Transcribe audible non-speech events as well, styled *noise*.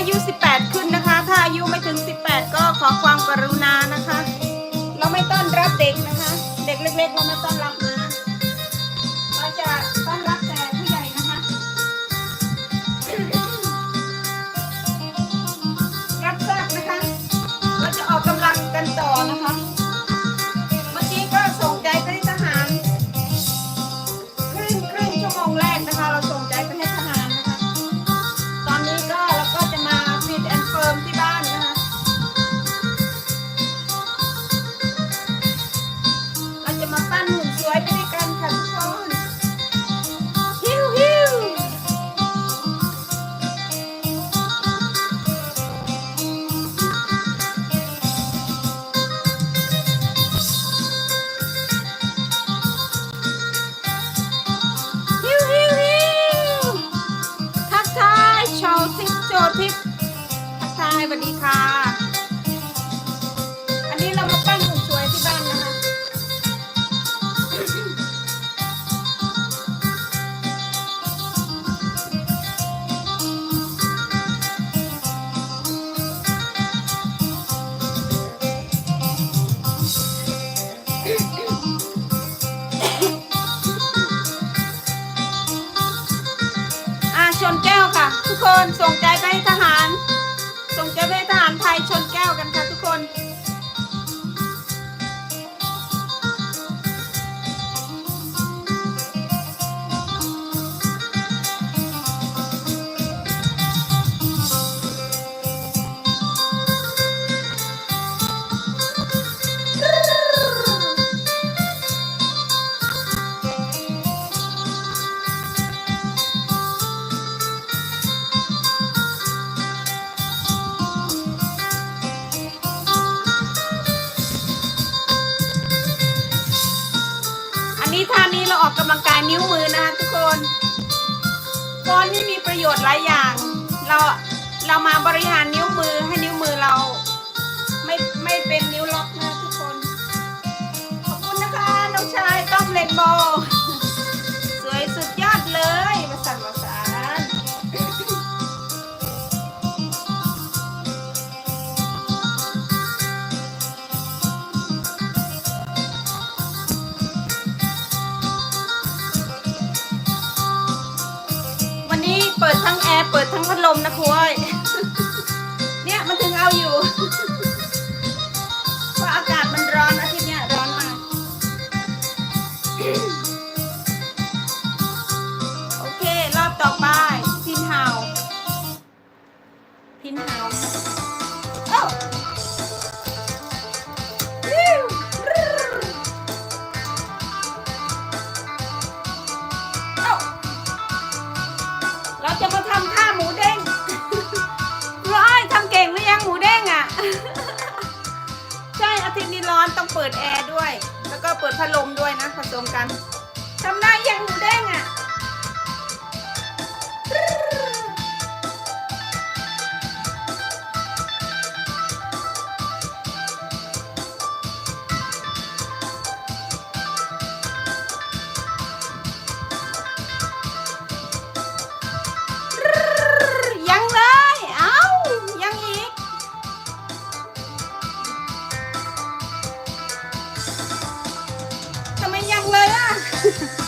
อายุ 18 ขึ้นนะคะ ถ้าอายุไม่ถึง 18 ก็ขอความกรุณานะคะ เราไม่ต้อนรับเด็กนะคะ เด็กเล็กๆเราไม่ต้อนรับเลย สวัสดีค่ะ อันนี้เรามาปั้นหุ่นสวยที่บ้านนะคะ อ่าชนแก้วค่ะ ทุกคนส่งำลังกายนิ้วมือนะคะทุกคนฟอนนี่มีประโยชน์หลายอย่าง เราเรามาบริหารนิ้วมือให้นิ้วมือเรา เปิดทั้งพัดลมนะคุ้ย ต้องเปิดแอร์ด้วย แล้วก็เปิดพัดลมด้วยนะผสมกันทำได้ยังหนูได้ Yeah. *laughs*